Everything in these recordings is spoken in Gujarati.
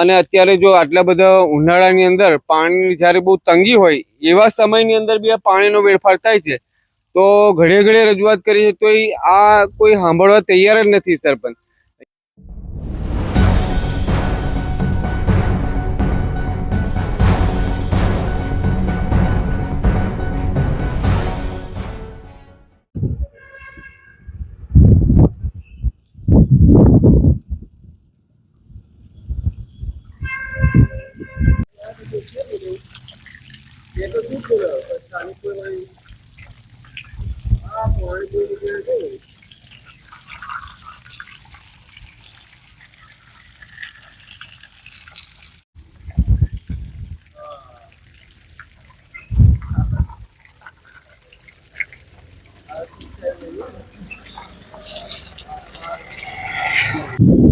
અને અત્યારે જો આટલા બધા ઉનાળાની અંદર પાણીની જ્યારે બહુ તંગી હોય, એવા સમયની અંદર બી આ પાણીનો વેડફાર થાય છે. તો ઘડે ઘડે રજૂઆત કરી છે તો આ કોઈ સાંભળવા તૈયાર જ નથી, સરપંચ.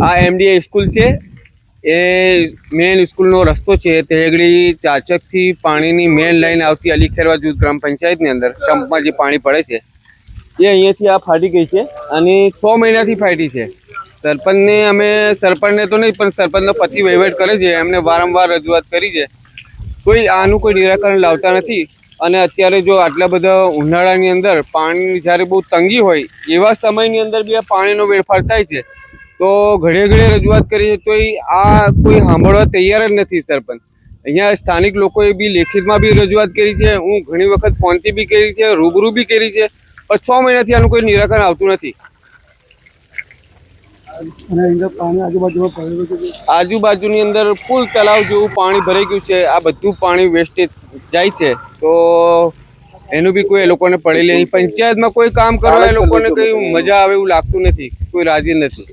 આ એમડીએ સ્કૂલ છે એ મેન સ્કૂલનો રસ્તો છે તે આગળી ચાચકથી પાણીની મેન લાઈન આવતી અલી ખેરવા જૂથ ગ્રામ પંચાયતની અંદર, સંપમાં જે પાણી પડે છે, એ અહીંયાથી આ ફાટી ગઈ છે અને છ મહિનાથી ફાટી છે. સરપંચને અમે, સરપંચને તો નહીં, પણ સરપંચનો પતિ વહીવટ કરે છે, એમને વારંવાર રજૂઆત કરી છે. કોઈ આનું કોઈ નિરાકરણ લાવતા નથી અને અત્યારે જો આટલા બધા ઉનાળાની અંદર પાણીની જ્યારે બહુ તંગી હોય, એવા સમયની અંદર બી આ પાણીનો વેડફાર થાય છે. તો ઘડીએ ઘડીએ રજૂઆત કરી છે તો આ કોઈ સાંભળવા તૈયાર જ નથી સરપંચ. અહીંયા સ્થાનિક લોકોએ બી લેખિતમાં બી રજૂઆત કરી છે હું ઘણી વખત ફોનથી બી કરી છે રૂબરૂ બી કરી છે પણ છ મહિનાથી આનું કોઈ નિરાકરણ આવતું નથી. આજુબાજુની અંદર ફૂલ તલાવ જેવું પાણી ભરાઈ ગયું છે આ બધું પાણી વેસ્ટેજ જાય છે. તો એનું બી કોઈ એ લોકોને પડેલી પંચાયતમાં કોઈ કામ કરવા એ લોકોને કઈ મજા આવે એવું લાગતું નથી કોઈ રાજી નથી.